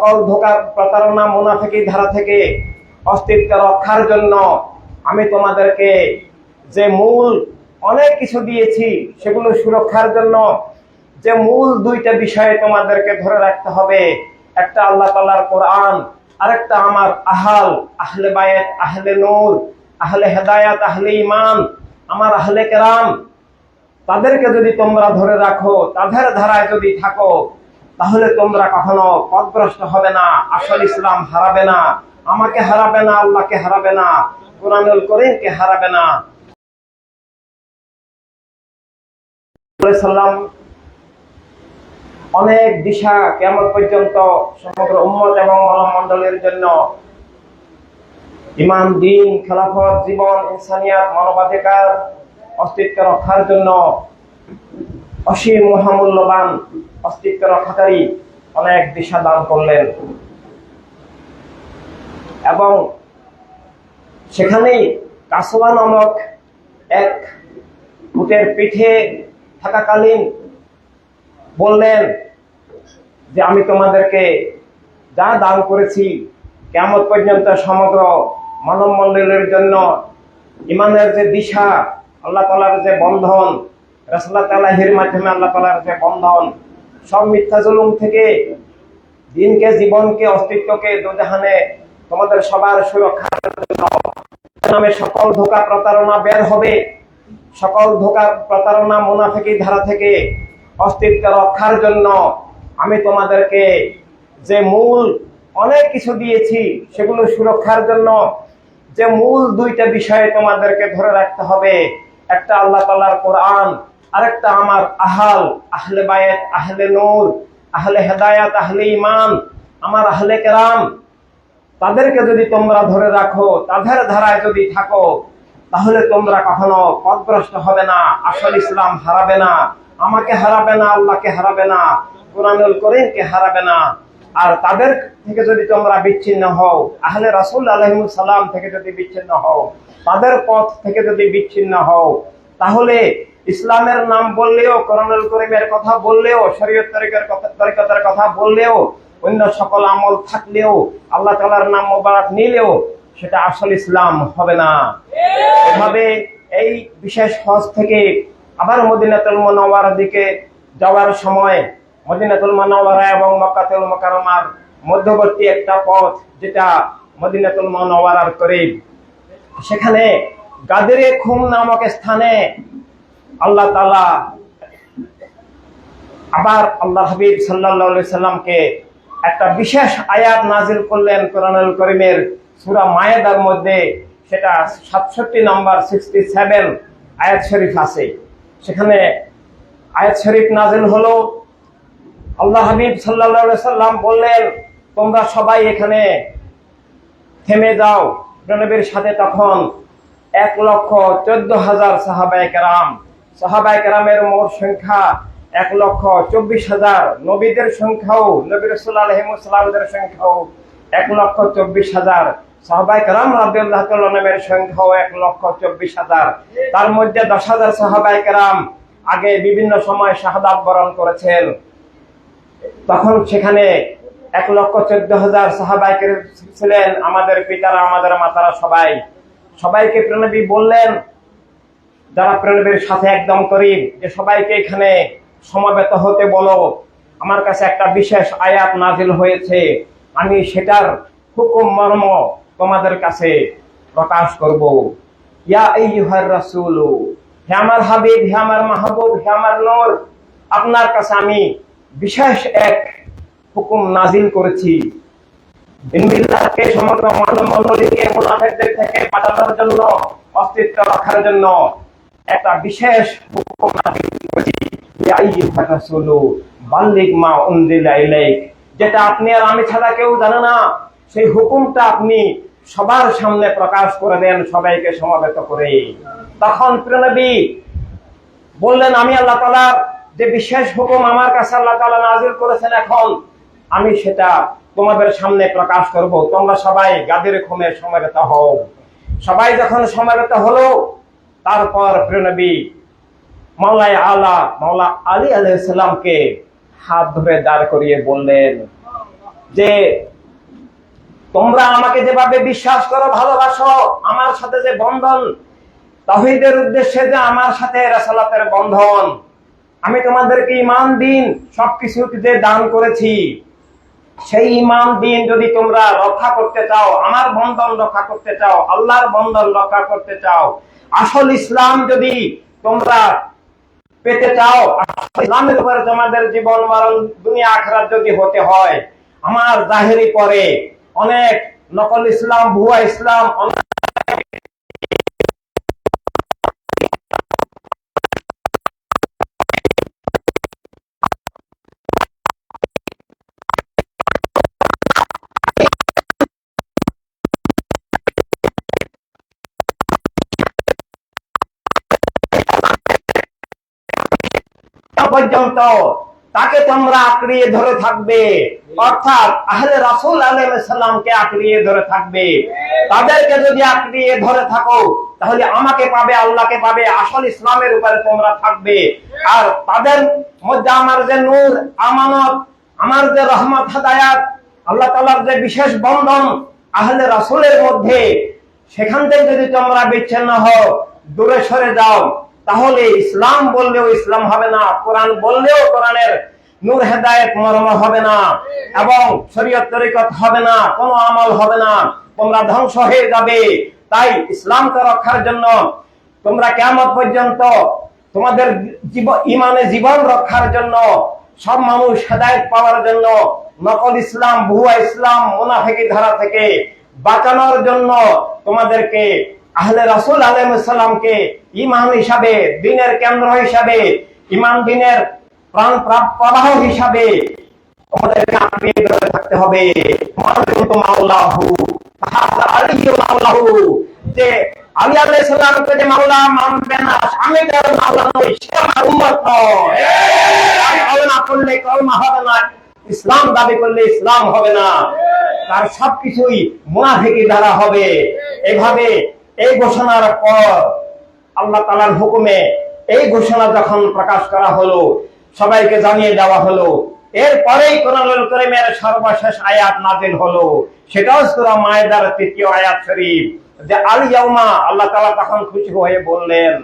সকল ধোকা প্রতারণা মুনাফিকি ধারা থেকে, অস্তিত্ব রক্ষার জন্য আমি তোমাদেরকে যে মূল অনেক কিছু দিয়েছি, সেগুলো সুরক্ষার জন্য যে মূল দুইটা বিষয়ে তোমাদেরকে ধরে রাখতে হবে। একটা আল্লাহ তালার কোরআন, আরেকটা আমার আহাল, আহলে বায়েত আহলে নূর, আহলে হেদায়াত, আহলে ইমান আমার আহলে কেরাম। তাদেরকে যদি তোমরা ধরে রাখো, তাদের ধারায় যদি থাকো তাহলে তোমরা কখনো পথভ্রষ্ট হবে না, আসল ইসলাম হারাবে না, আমাকে হারাবে না, আল্লাহকে হারাবে না, কোরআনুল করিমকে হারাবে না। অনেক দিশা কেমন পর্যন্ত সমগ্র উম্মত এবং মন্ডলের জন্য ইমান, দিন, খেলাফত, জীবন, ইনসানিয়াত, মানবাধিকার, অস্তিত্ব রক্ষার জন্য অসীম মহামূল্যবান অস্তিত্ব রক্ষাকারী অনেক দিশা দান করলেন। এবং সেখানেই কাসোয়া নামক এক উটের পিঠে থাকাকালীন বললেন যে, আমি তোমাদেরকে যা দান করেছি কেমন পর্যন্ত সমগ্র মানব মন্ডলের জন্য ইমানের যে দিশা, আল্লাহ তালার যে বন্ধন রসল্লা তালাহির মাধ্যমে আল্লাহ তালার যে বন্ধন সব মিথ্যা জুলুম থেকে দিনকে, জীবনকে, অস্তিত্বকে দুজাহানে তোমাদের সবার সুরক্ষার জন্য নামে সকল ধোকা প্রতারণা বের হবে। সকল ধোকা প্রতারণা মুনাফিকি ধারা থেকে অস্তিত্ব রক্ষার জন্য আমি তোমাদেরকে যে মূল অনেক কিছু দিয়েছি, সেগুলো সুরক্ষার জন্য যে মূল দুইটা বিষয়ে তোমাদেরকে ধরে রাখতে হবে। একটা আল্লাহ তালার কোরআন আরেকটা আমার আহাল, আহলে বায়েত আহলে নূর, আহলে হেদায়াত, আহলে ইমান আমার আহলে কেরাম। তাদেরকে যদি তোমরা ধরে রাখো, তাদের ধারায় যদি থাকো, তাহলে তোমরা কখনো পথভ্রষ্ট হবে না, আসল ইসলাম হারাবে না, আমাকে হারাবে না, আল্লাহকে হারাবে না, কোরআনুল করিমকে হারাবে না। আর তাদের থেকে যদি তোমরা বিচ্ছিন্ন হও, আহলে রাসুল আলহিমুল সালাম থেকে যদি বিচ্ছিন্ন হও, তাদের পথ থেকে যদি বিচ্ছিন্ন হও তাহলে ইসলামের নাম বললেও, কোরআনুল করিমের কথা বললেও, শরীয়ত তরিকের কথা তরিকতের কথা বললেও, অন্য সকল আমল থাকলেও, আল্লাহ তালার নাম মোবারক নিলেও, সেটা আসল ইসলাম হবে না। এভাবে এই বিশেষ হজ থেকে আবার মদিনাতুল মনোয়ার দিকে যাওয়ার সময়, মদিনাতুল মনোয়ারা এবং মক্কাতুল মোকারমার মধ্যবর্তী একটা পথ, যেটা মদিনাতুল মনোয়ারার করিব সেখানে গাদেরে খুম নামক স্থানে আল্লাহ তালা আবার আল্লাহ হাবিব সাল্লাহ সাল্লামকে একটা বিশেষ আয়াত নাজিল করলেন কোরআনুল করিমের সুরা মায়েদার মধ্যে। সেটা সাতষট্টি নম্বর সিক্সটি সেভেন আয়াত শরীফ আছে। সেখানে আয়াত শরীফ নাজিল হলো, আল্লাহ হাবিব সাল্লাহ সাল্লাম বললেন, তোমরা সবাই এখানে থেমে যাও। প্রণবীর সাথে তখন এক লক্ষ চোদ্দ হাজার সাহাবাই কেরামের মোট সংখ্যা এক লক্ষ চব্বিশ হাজার। নবীদের সংখ্যাও, নবী রসুল সংখ্যাও এক লক্ষ চব্বিশ হাজার। সাহাবাই কালাম নামের সংখ্যাও এক লক্ষ চব্বিশ হাজার। তার মধ্যে দশ হাজার সাহাবাই কালাম আগে বিভিন্ন সময় শাহাদাত বরণ করেছেন। তখন সেখানে এক লক্ষ চোদ্দ হাজার সাহাবাই ছিলেন আমাদের পিতারা, আমাদের মাতারা সবাই। সবাইকে প্রণবী বললেন, যারা প্রণবীর সাথে একদম করিব যে সবাইকে এখানে সমাবেত হতে বলো। আমার কাছে একটা বিশেষ আয়াত নাজিল হয়েছে। আমি সেটার হুকুম মর্ম তোমাদের কাছে প্রকাশ করব। ইয়া আইয়ুহার রাসূল, হে আমার হাবিব, হে আমার মাহবুব, হে আমার নূর, আপনার কাছে আমি বিশেষ এক হুকুম নাজিল করেছি। সমগ্র মানব মণ্ডলীকে মুনাফিকদের থেকে বাঁচানোর জন্য, অস্তিত্ব রাখার জন্য একটা বিশেষ হুকুম মা যেটা আপনি আর আমি ছাড়া কেউ জানে না। সেই হুকুমটা আপনি সবার সামনে প্রকাশ করে দেন, সবাইকে সমাবেত করে। তখন প্রণবী বললেন, আমি আল্লাহ তালার যে বিশেষ হুকুম আমার কাছে আল্লাহ তালা নাজিল করেছেন এখন, আমি সেটা তোমাদের সামনে প্রকাশ করব। তোমরা সবাই গাদের খুমে সমাবেত হও। সবাই যখন সমাবেত হলো, তারপর প্রিয়নবী মাওলাই আলা মাওলা আলী আলাইসাল্লামকে হাত ধরে দাঁড় করিয়ে বললেন যে, তোমরা আমাকে যেভাবে বিশ্বাস করো, ভালোবাসো, আমার সাথে যে বন্ধন, তাহিদের উদ্দেশ্যে যে আমার সাথে রাসালাতের বন্ধন, আমি তোমাদেরকে ইমান দিন সবকিছু যে দান করেছি। সেই ইমান দিন যদি তোমরা রক্ষা করতে চাও, আমার বন্ধন রক্ষা করতে চাও, আল্লাহর বন্ধন রক্ষা করতে চাও, আসল ইসলাম যদি তোমরা পেতে চাও ইসলামের উপরে তোমাদের জীবন মরণ দুনিয়া আখরাত যদি হতে হয়, আমার জাহেরি পরে অনেক নকল ইসলাম, ভুয়া ইসলাম, অনেক তাকে তোমরা আঁকড়িয়ে ধরে থাকবে। অর্থাৎ আহলে রাসুল আলাইসাল্লামকে আঁকড়িয়ে ধরে থাকবে। তাদেরকে যদি আঁকড়িয়ে ধরে থাকো, তাহলে আমাকে পাবে, আল্লাহকে পাবে, আসল ইসলামের উপরে তোমরা থাকবে। আর তাদের মধ্যে আমার যে নূর, আমানত, আমার যে রহমত, হাদায়াত, আল্লাহ তালার যে বিশেষ বন্ধন আহলে রাসুলের মধ্যে, সেখান থেকে যদি তোমরা বিচ্ছিন্ন হও, দূরে সরে যাও তাহলে ইসলাম বললেও ইসলাম হবে না, কোরআন বললেও কোরআনের নূর হেদায়ত, মর্ম হবে না এবং শরীয়ত তরিকত হবে না, কোনো আমল হবে না, তোমরা ধ্বংস হয়ে যাবে। তাই ইসলামকে রক্ষার জন্য তোমরা কেমন পর্যন্ত তোমাদের ইমানে জীবন রক্ষার জন্য, সব মানুষ হেদায়ত পাওয়ার জন্য, নকল ইসলাম, ভুয়া ইসলাম, মুনাফেকি ধারা থেকে বাঁচানোর জন্য তোমাদেরকে আহলে রাসুল আলহামকে ইমান হিসাবে, দিনের কেন্দ্র হিসাবে ইমান দিনের প্রাণ প্রবাহ হিসাবে ধরে থাকতে হবে। যে আলী আলাইহিস সালামকে যে মাওলা মানবে না আমি তার মাওলা নই সে আমার উম্মত কলমা করলে কলমা হবে না, ইসলাম দাবি করলে ইসলাম হবে না। তার সবকিছুই মুনাফিকি দ্বারা হবে। এভাবে এই ঘোষণার পর আল্লাহ তালার হুকুমে এই ঘোষণা যখন প্রকাশ করা হলো, সবাইকে জানিয়ে দেওয়া হলো, এরপরেই কোরআনুল করিমের সর্বশেষ আয়াত নাজিল হলো। সেটাও সূরা মায়েদার তৃতীয় আয়াত শরীফ। যে আল ইয়াউমা, আল্লাহ তাআলা তখন খুশি হয়ে বললেন,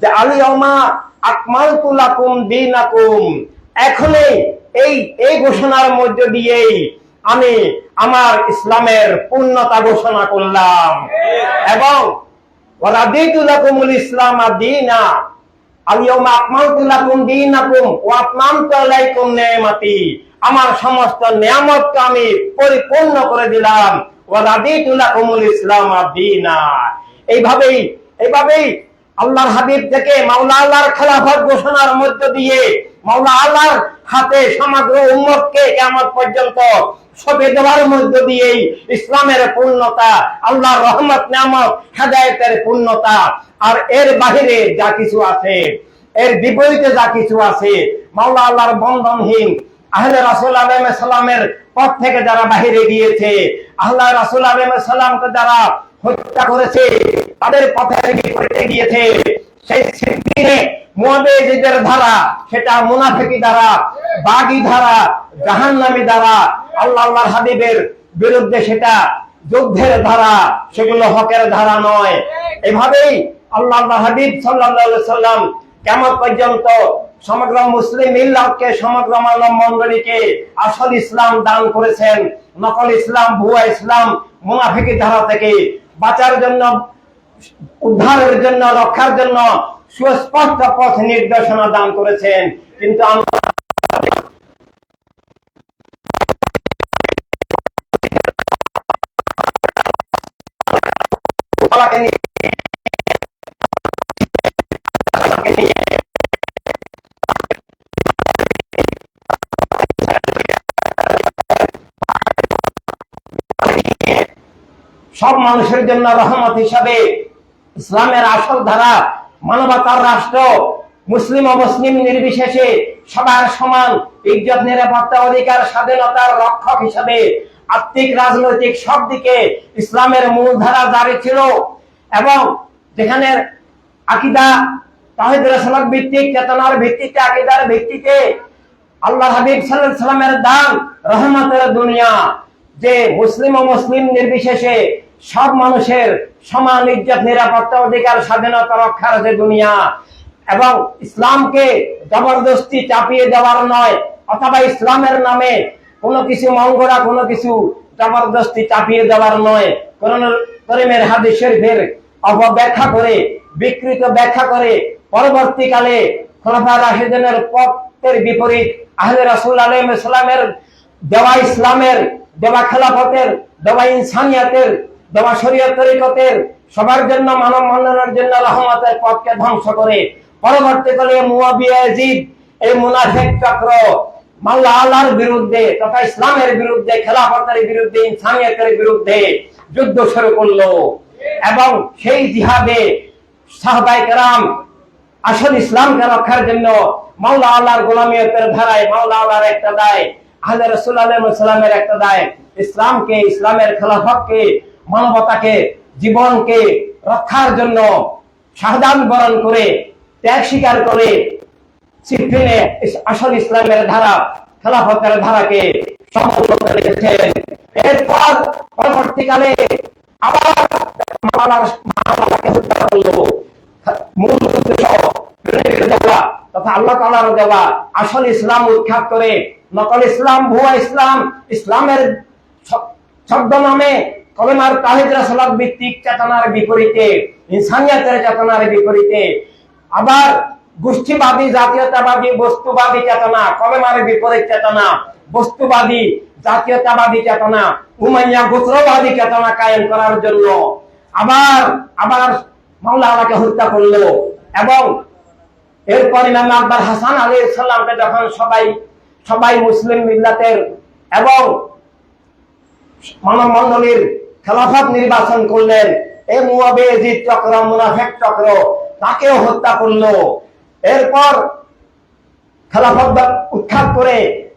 যে আল ইয়াউমা আকমালতু লাকুম দীনাকুম। এখনই এই এই ঘোষণার মধ্য দিয়েই আমি আমার ইসলামের পূর্ণতা ঘোষণা করলাম। এবং ইসলাম দীনা আমার সমস্ত নিয়ামতকে আমি পরিপূর্ণ করে দিলাম। ইসলাম দীনা এইভাবেই এইভাবেই আল্লাহর হাবিব থেকে মাওলা আল্লাহর খেলাফত ঘোষণার মধ্য দিয়ে মাওলা আল্লাহর হাতে সমগ্র উম্মতকে কেমন পর্যন্ত সবে দেওয়ার মধ্য দিয়েই ইসলামের পূর্ণতা, আল্লাহর রহমত নামক হেদায়তের পূর্ণতা, আর এর বাহিরে যা কিছু আছে, এর বিপরীতে যা কিছু আছে, মাওলা আল্লাহর বন্ধনহীন আহলে রাসুল আলম সাল্লামের পথ থেকে যারা বাহিরে গিয়েছে আল্লাহ রাসুল আলম সাল্লামকে যারা হত্যা করেছে, তাদের পথের বিপরীতে গিয়েছে, সেই সিদ্দিনে মুয়াবিদের ধারা, সেটা মুনাফিকি ধারা বাগি ধারা, জাহান্নামী ধারা আল্লাহ আল্লাহর হাবিবের বিরুদ্ধে সেটা যুদ্ধের ধারা, সেগুলো হকের ধারা নয়। এভাবেই আল্লাহ আল্লাহ হাবিব সাল্লাল্লাহু সাল্লাম কেমন পর্যন্ত সমগ্র মুসলিম মিল্লাতকে, সমগ্র মানব মন্ডলীকে আসল ইসলাম দান করেছেন, নকল ইসলাম, ভুয়া ইসলাম মুনাফিকি ধারা থেকে বাঁচার জন্য, উদ্ধারের জন্য, রক্ষার জন্য সুস্পষ্ট পথ নির্দেশনা দান করেছেন কিন্তু সব মানুষের জন্য রহমত হিসাবে ইসলামের আসল ধারা মানবতার রাষ্ট্র, মুসলিম অমুসলিম নির্বিশেষে সবার সমান ইজ্জত, নিরাপত্তা, অধিকার, স্বাধীনতার রক্ষক হিসাবে আর্থিক রাজনৈতিক সব দিকে ইসলামের মূল ধারা জারি ছিল এবং যেখানে আকিদা তাহিদ রসলক ভিত্তিক, চেতনার ভিত্তিতে, আকিদার ভিত্তিতে আল্লাহ হাবিব সাল্লামের দান রহমতের দুনিয়া, যে মুসলিম ও মুসলিম নির্বিশেষে সব মানুষের সমান ইজ্জত, নিরাপত্তা, অধিকার, স্বাধীনতা রক্ষার যে দুনিয়া। এবং ইসলামকে জবরদস্তি চাপিয়ে দেওয়ার নয়, অথবা ইসলামের নামে কোনো কিছু মঙ্গলা কোনো কিছু জবরদস্তি চাপিয়ে দেওয়ার নয়। করিমের হাদিস শরীফের অপব্যাখ্যা করে, বিকৃত ব্যাখ্যা করে, পরবর্তীকালে খোলাফা রাশিদিনের পথের বিপরীত আহলে রাসূল আলাইহিস সালামের দেওয়া ইসলামের, দেওয়া খেলাফতের, দেওয়া ইনসানিয়াতের দেওয়া শরীয়ত তরিকতের সবার জন্য, মানব জন্য রহমতের পথকে ধ্বংস করে। পরবর্তীকালে মুয়াবিয়া ইয়াজিদ এই মুনাফিক চক্র মাল্লা আল্লাহর বিরুদ্ধে তথা ইসলামের বিরুদ্ধে, খেলাফতের বিরুদ্ধে, ইনসানিয়তের বিরুদ্ধে যুদ্ধ শুরু করল। এবং সেই জিহাদে সাহবাই কেরাম আসল ইসলামকে রক্ষার জন্য মাওলা আল্লাহর গোলামিয়তের ধারায়, মাওলা আল্লাহর একটা দায় আহলে একটা দায় ইসলামকে, ইসলামের খেলাফতকে মানবতাকে, জীবনকে রক্ষার জন্য শাহদান বরণ করে, ত্যাগ স্বীকার করে সিফিনে আসল ইসলামের ধারা, খেলাফতের ধারাকে রেখেছেন এরপর পরবর্তীকালে আবার মূল তথা আল্লাহ তাআলার দেওয়া আসল ইসলাম উৎখাত করে, নকল ইসলাম, ভুয়া ইসলাম, ইসলামের শব্দ নামে কলেমার তাহিদ রাসলাত ভিত্তিক চেতনার বিপরীতে, ইনসানিয়াতের চেতনার বিপরীতে, আবার গোষ্ঠীবাদী, জাতীয়তাবাদী, বস্তুবাদী চেতনা কলেমার বিপরীত চেতনা, বস্তুবাদী, জাতীয়তাবাদী চেতনা, উমাইয়া গোত্রবাদী চেতনা কায়েম করার জন্য। আবার আবার মাওলা আলাকে হত্যা করল এবং এরপর ইমাম আকবর হাসান আলী সাল্লামকে যখন সবাই সবাই মুসলিম মিল্লাতের এবং মানব মন্ডলীর খেলাফত নির্বাচন করলেন। এই মুয়াবে চক্র, মুনাফেক চক্র, তাকেও হত্যা করল। এরপর খেলাফত উৎখাত করে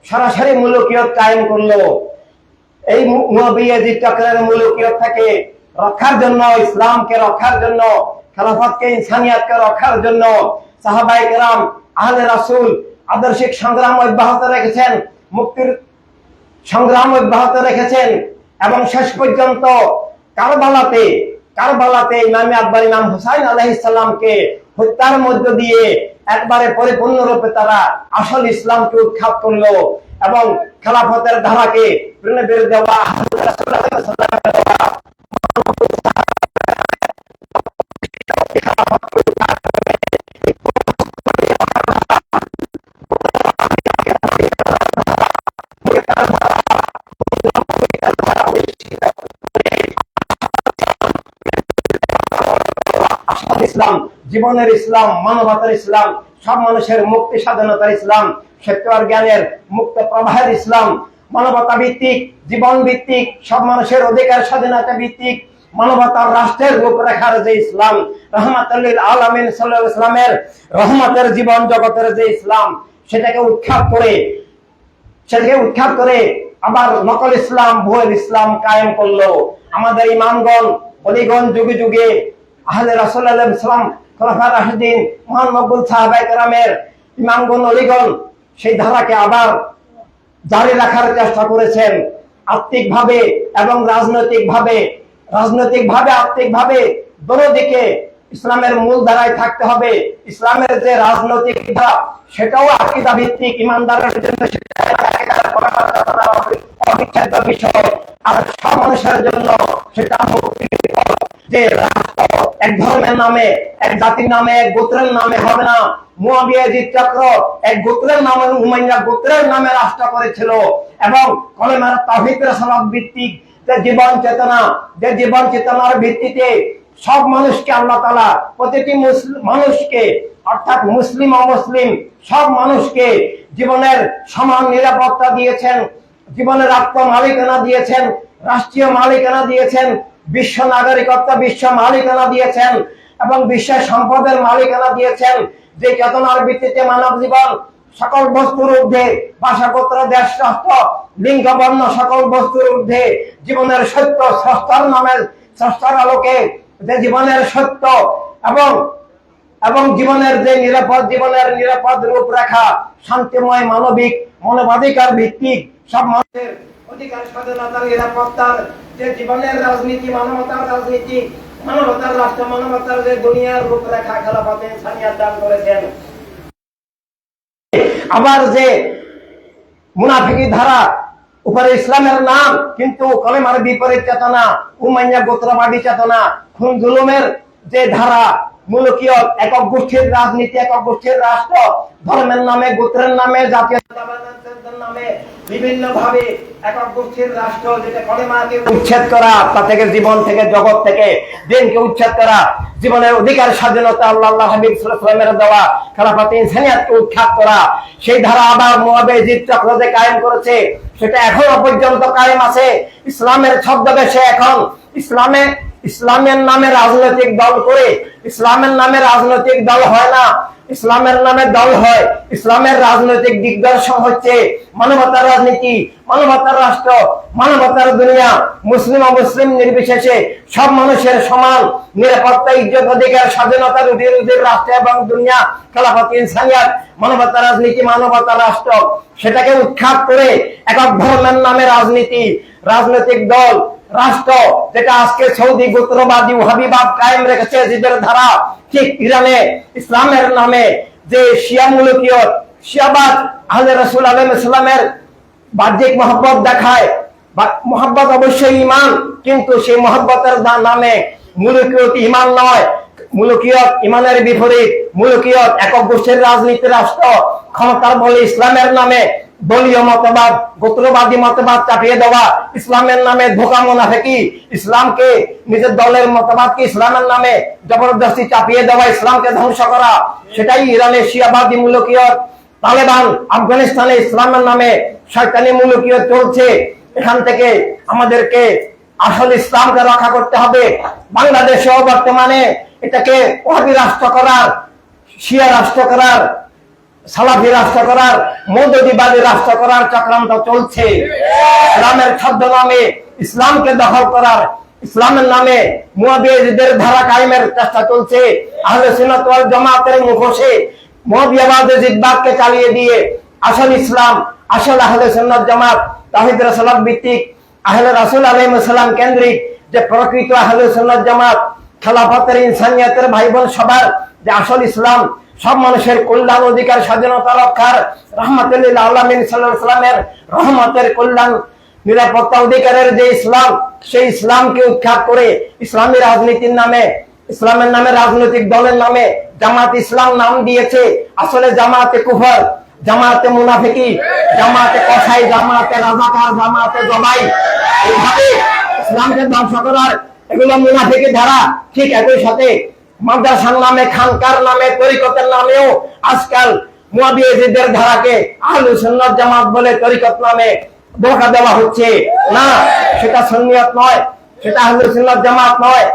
সরাসরি মূলকীয়ত কায়েম করল। এই মুয়াবিয়াজিদ চক্রের মূলকীয়ত থেকে রক্ষার জন্য, ইসলামকে রক্ষার জন্য, খেলাফতকে, ইনসানিয়াতকে রক্ষার জন্য সাহাবাই কেরাম, আহলে রাসুল আদর্শিক সংগ্রাম অব্যাহত রেখেছেন, মুক্তির সংগ্রাম অব্যাহত রেখেছেন। এবং শেষ পর্যন্ত কারবালাতে কারবালাতে ইমামে আকবর, ইমাম হুসাইন আলাইহিসসালামকে হত্যার মধ্য দিয়ে একবারে পরিপূর্ণরূপে তারা আসল ইসলামকে উৎখাত করল এবং খেলাফতের ধারাকে দেওয়া ইসলাম, জীবনের ইসলাম, মানবতার ইসলাম, সব মানুষের মুক্তি স্বাধীনতার ইসলাম, সত্য জ্ঞানের মুক্ত প্রবাহের ইসলাম, মানবতা ভিত্তিক, জীবন ভিত্তিক, সব মানুষের অধিকার স্বাধীনতা ভিত্তিক মানবতার রাষ্ট্রের রূপরেখার যে ইসলাম, রহমাতুল্লিল আলমিন সাল্লাহ ইসলামের রহমতের জীবন জগতের যে ইসলাম, সেটাকে উৎখাত করে, সেটাকে উৎখাত করে আবার নকল ইসলাম ভুয়ের ইসলাম কায়েম করল। আমাদের ইমামগণ অলিগণ যুগে যুগে আহলে রাসূলুল্লাহ ইসলাম খোলাফা রাশিদিন, মহান মকবুল সাহাবায়ে গ্রামের ইমামগণ, অলিগণ, সেই ধারাকে আবার জারি রাখার চেষ্টা করেছেন। আত্মিকভাবে এবং রাজনৈতিকভাবে রাজনৈতিকভাবে, আত্মিকভাবে দোনো দিকে ইসলামের মূল ধারায় থাকতে হবে। ইসলামের যে রাজনৈতিক ধারা সেটাও আকিদা ভিত্তিক ইমানদারের জন্য অবিচ্ছেদ্য বিষয়। আর সব মানুষের জন্য সেটা যে এক ধর্মের নামে, এক জাতির নামে, এক গোত্রের নামে হবে না। চক্র এক গোত্রের নামে, উমাইয়া গোত্রের নামে রাষ্ট্র করেছিল। এবং কলেমার ভিত্তিক যে জীবন চেতনা, যে জীবন চেতনার ভিত্তিতে সব মানুষকে আল্লাহ তালা প্রতিটি মানুষকে, অর্থাৎ মুসলিম, অমুসলিম, সব মানুষকে জীবনের সমান নিরাপত্তা দিয়েছেন, জীবনের আত্ম মালিকানা দিয়েছেন, রাষ্ট্রীয় মালিকানা দিয়েছেন, বিশ্ব নাগরিকত্ব, বিশ্ব মালিকানা দিয়েছেন এবং বিশ্বের সম্পদের মালিকানা দিয়েছেন, যে চেতনার ভিত্তিতে মানব জীবন সকল বস্তুর ঊর্ধ্বে ভাষাপত্র দেশ রাষ্ট্র লিঙ্গ বর্ণ সকল বস্তুর ঊর্ধ্বে, জীবনের সত্য স্রষ্টার নামের স্রষ্টার আলোকে যে জীবনের সত্য এবং এবং জীবনের যে নিরাপদ, জীবনের নিরাপদ রূপরেখা, শান্তিময়, মানবিক, মানবাধিকার ভিত্তিক সব মানুষের অধিকার, স্বাধীনতার, নিরাপত্তার যে জীবনের রাজনীতি, মানবতার রাজনীতি, মানবতার রাষ্ট্র, মানবতার যে দুনিয়ার রূপরেখা, খেলাফতে সানিয়ার দান করেছেন। আবার যে মুনাফিকি ধারা উপরে ইসলামের নাম, কিন্তু কলেমার বিপরীত চেতনা, উমাইয়া গোত্রবাদী চেতনা, খুন জুলুমের যে ধারা একক গোষ্ঠীর রাজনীতি, একক গোষ্ঠীর রাষ্ট্র, ধর্মের নামে, গোত্রের নামে নামে বিভিন্ন করা জীবনের অধিকার, স্বাধীনতা আল্লাহ হাবিব দেওয়া, খেলাফাতে উৎখাত করা, সেই ধারা আবার মোয়াবে জিদ চক্র যে কায়েম করেছে। সেটা এখনও পর্যন্ত কায়েম আছে। ইসলামের ছদ্মবেশে এখন ইসলামে, ইসলামের নামে রাজনৈতিক দল করে, ইসলামের নামে রাজনৈতিক দল হয় না। ইসলামের নামে দল হয়, ইসলামের রাজনৈতিক দিগদর্শন হচ্ছে মানবতার রাজনীতি, মানবতার রাষ্ট্র, মানবতার দুনিয়া, মুসলিম অমুসলিম নির্বিশেষে সব মানুষের সমান নিরাপত্তা, ইজ্জত, অধিকার, স্বাধীনতা রুধি রুধির রাষ্ট্র এবং দুনিয়া, খেলাফত, ইনসানিয়াত, মানবতার রাজনীতি, মানবতার রাষ্ট্র। সেটাকে উৎখাত করে একক ধর্মের নামে রাজনীতি, রাজনৈতিক দল রাষ্ট্র যেটা আজকে সৌদি গোত্রবাদী ওহাবিবাদ কায়েম রেখেছে জিদের ধারা ঠিক ইরানে, ইসলামের নামে যে শিয়া মূলকীয় শিয়াবাদ আহলে রসুল আলম ইসলামের বাহ্যিক মহব্বত দেখায়। মহব্বত অবশ্যই ইমান কিন্তু সেই মহব্বতের নামে মূলকীয়ত ইমান নয়। মূলকীয়ত ইমানের বিপরীত, মূলকীয়ত একক গোষ্ঠীর রাজনীতি, রাষ্ট্র, ক্ষমতার বলে ইসলামের নামে দলীয় মতবাদ, গোত্রবাদী মতবাদ চাপিয়ে দেওয়া, ইসলামের নামে ধোকা মোনাফেকি, ইসলামকে নিজের দলের মতবাদকে ইসলামের নামে জবরদস্তি চাপিয়ে দেওয়া, ইসলামকে ধ্বংস করা, সেটাই ইরানের শিয়াবাদী মূলকীয় তালেবান আফগানিস্তানে ইসলামের নামে শয়তানি মূলকীয় চলছে। এখান থেকে আমাদেরকে আসল ইসলামকে রক্ষা করতে হবে। বাংলাদেশেও বর্তমানে এটাকে রাষ্ট্র করার, শিয়া রাষ্ট্র করার সালাফি রাষ্ট্র করার মৌদুদিবাদী রাষ্ট্র করার চক্রান্ত চলছে। ইসলামের ছদ্ম নামে ইসলামকে দখল করার, ইসলামের নামে মুয়াবিয়াদের ধারা কায়েমের চেষ্টা চলছে। আহলে সুন্নাত ওয়াল জামাতের মুখোশে মুয়াবিয়াবাদে জিদবাদকে চালিয়ে দিয়ে আসল ইসলাম, আসল আহলে সুন্নাত জামাত, তাহিদ রাসূল ভিত্তিক আহলে রাসূল আলাইহিস সালাম কেন্দ্রিক যে প্রকৃত আহলে সুন্নাত জামাত, খেলাফতের ইনসানিয়াতের ভাই বোন সবার যে আসল ইসলাম সব মানুষের কল্যাণ অধিকার, স্বাধীনতা রক্ষার রহমতুল্লাহ আলমিন সাল্লামের রহমতের কল্যাণ, নিরাপত্তা অধিকারের যে ইসলাম, সেই ইসলামকে উৎখাত করে ইসলামী রাজনীতির নামে, ইসলামের নামে রাজনৈতিক দলের নামে জামাত ইসলাম নাম দিয়েছে। আসলে জামাতে কুফর, জামাতে মুনাফিকি, জামাতে কসাই, জামাতে রাজাকার, জামাতে জমাই এইভাবে ইসলামকে ধ্বংস করার এগুলো মুনাফিকি ধারা ঠিক একই সাথে মাদ্রাসার নামে, খানকার নামে, তরিকতের নামেও আজকাল মুয়াবিয়াজিদের ধারাকে আহলু সুন্নাত জামাত বলে তরিকত নামে ধোকা দেওয়া হচ্ছে। না, সেটা সুন্নিয়ত নয়, সেটা আহলু সুন্নাত জামাত নয়।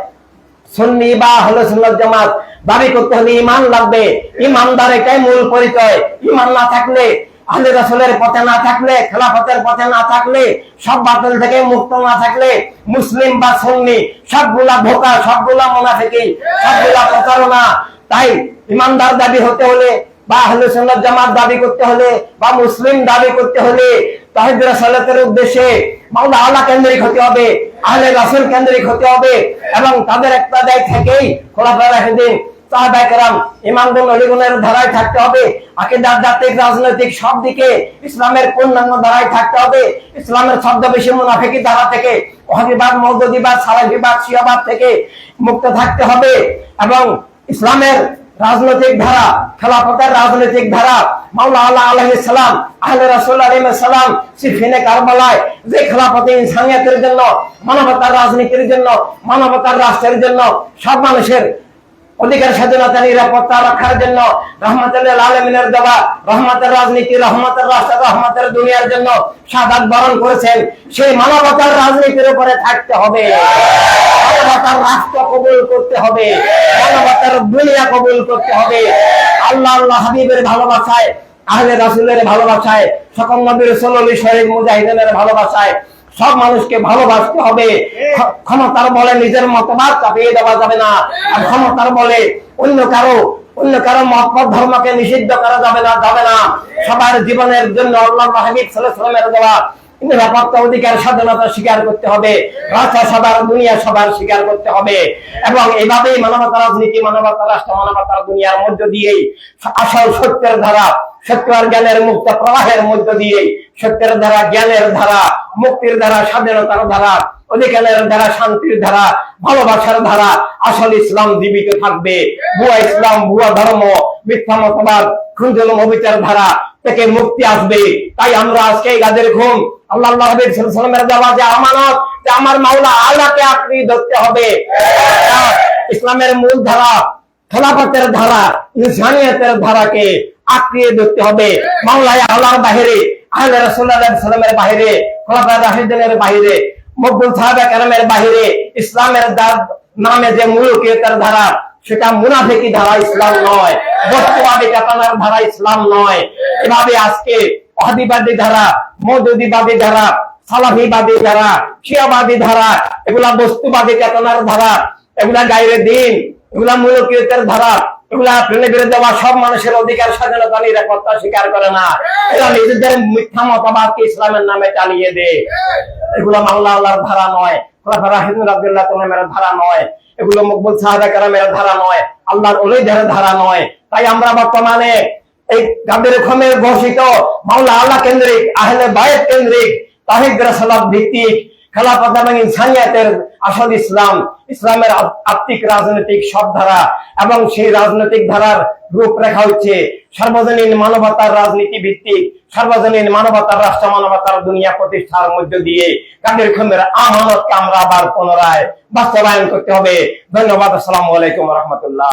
সুন্নি বা আহলু সুন্নাত জামাত দাবি করতে হলে ইমান লাগবে। ইমানদার এটাই মূল পরিচয়। ইমান না থাকলে আহলে রাসূলের পথে না থাকলে, খেলাফতের পথে না থাকলে, সব বাতিল থেকে মুক্ত না থাকলে, মুসলিম বা সুন্নি, সবগুলা ধোকা সবগুলা মুনাফিকি, সবগুলা প্রতারণা। তাই ইমানদার দাবি হতে হলে বা আহলে সুন্নাত জামাত দাবি করতে হলে বা মুসলিম দাবি করতে হলে তাহিদ রাসূলের উদ্দেশ্যে মাওলা আল্লাহ কেন্দ্রিক হতে হবে, আহলে রাসূল কেন্দ্রিক হতে হবে এবং তাদের একটা দায় থেকেই খোলাফা রাশিদিন রাজনৈতিক ধারা থেকে মুক্ত থাকতে হবে এবং ইসলামের রাজনৈতিক ধারা, খেলাফতের রাজনৈতিক ধারা, মাওলা আল্লাহ আহলে রাসুল আলিম সালাম, সিফিনে কারবালায় যে খেলাফতে ইনসানিয়াতের জন্য, মানবতার রাজনীতির জন্য, মানবতার রাষ্ট্রের জন্য সব মানুষের অধিকার স্বাধীনতা, নিরাপত্তা রক্ষার জন্য রহমতুল্লাহ আলমিনের দেওয়া রহমতের রাজনীতি, রহমতের রাষ্ট্র, রহমতের দুনিয়ার জন্য সাদাত বরণ করেছেন। সেই মানবতার রাজনীতির উপরে থাকতে হবে। মানবতার রাষ্ট্র কবুল করতে হবে। মানবতার দুনিয়া কবুল করতে হবে। আল্লাহ আল্লাহ হাবিবের ভালোবাসায়, আহলে রাসুলের ভালোবাসায়, সকল নবীর সল্লি শহীদ মুজাহিদের ভালোবাসায় সব মানুষকে ভালোবাসতে হবে। ক্ষমতার বলে নিজের মতবাদ চাপিয়ে দেওয়া যাবে না। আর ক্ষমতার বলে অন্য কারও অন্য কারও মত ধর্মকে নিষিদ্ধ করা যাবে না যাবে না। সবার জীবনের জন্য আল্লাহ হাবিব সাল্লামের দেওয়া নিরাপত্তা অধিকার স্বাধীনতা স্বীকার করতে হবে রাস্তা সবার দুনিয়া সবার স্বীকার করতে হবে। এবং এভাবেই মানবতা রাজনীতি, মানবতা রাষ্ট্র মানবতার দুনিয়ার মধ্য দিয়েই, আসল সত্যের ধারা, সত্য আর জ্ঞানের মুক্ত প্রবাহের মধ্য দিয়ে সত্যের ধারা, জ্ঞানের ধারা, মুক্তির ধারা, স্বাধীনতার ধারা, অধিকারের ধারা, শান্তির ধারা, ভালোবাসার ধারা, আসল ইসলাম জীবিত থাকবে। ভুয়া ইসলাম, ভুয়া ধর্ম, মিথ্যা মতবাদ খুঞ্জল অবিচার ধারা থেকে মুক্তি আসবে। তাই আমরা আজকে গাদের ঘুম আল্লাহ আল্লাহ হাবিব সাল্লামের দেওয়া যে আমানত যে আমার মাওলা আল্লাহকে আঁকড়ি ধরতে হবে। ইসলামের মূল ধারা, খেলাফতের ধারা, ইনসানিয়তের ধারাকে আঁকড়িয়ে ধরতে হবে। মাওলায় আল্লাহর বাহিরে, আহলে রাসূলুল্লাহ সাল্লামের বাহিরে, খোলাফায়ে রাশিদিনের বাহিরে মকবুল সাহাবা কেরামের বাহিরে, ইসলামের দা- নামে যে মুলুকিয়তের ধারা সেটা মুনাফিকি ধারা ইসলাম নয় বস্তুবাদী চেতনার ধারা ইসলাম নয়। এভাবে আজকে অহাদিবাদী ধারা, মৌদুদিবাদী ধারা সালাফিবাদী ধারা, শিয়াবাদী ধারা, এগুলা বস্তুবাদী চেতনার ধারা, এগুলা গাইরে দিন, এগুলা মূলকীয়তের ধারা, এগুলা দেওয়া সব মানুষের অধিকার, স্বাধীনতা, নিরাপত্তা স্বীকার করে না। এরা নিজেদের মিথ্যা মতবাদকে ইসলামের নামে চালিয়ে দেয়। এগুলো মাওলা আল্লাহর ধারা নয় ধারা নয়। এগুলো মকবুল সাহাদা কারামের ধারা নয়, আল্লাহর ওলিদের ধারা নয়। তাই আমরা বর্তমানে এই গাদের খমের ঘোষিত মাওলা আল্লাহ কেন্দ্রিক, আহলে বায়েত কেন্দ্রিক, তাহিদ রাসালাত ভিত্তিক খেলাফত আসল ইসলাম, ইসলামের আত্মিক রাজনৈতিক সব ধারা এবং সেই রাজনৈতিক ধারার রূপরেখা হচ্ছে সার্বজনীন মানবতার রাজনীতি ভিত্তিক, সার্বজনীন মানবতার রাষ্ট্র, মানবতার দুনিয়া প্রতিষ্ঠার মধ্য দিয়ে কাদের আমরা আবার পুনরায় বাস্তবায়ন করতে হবে। ধন্যবাদ, আসসালামু আলাইকুম রহমতুল্লাহ।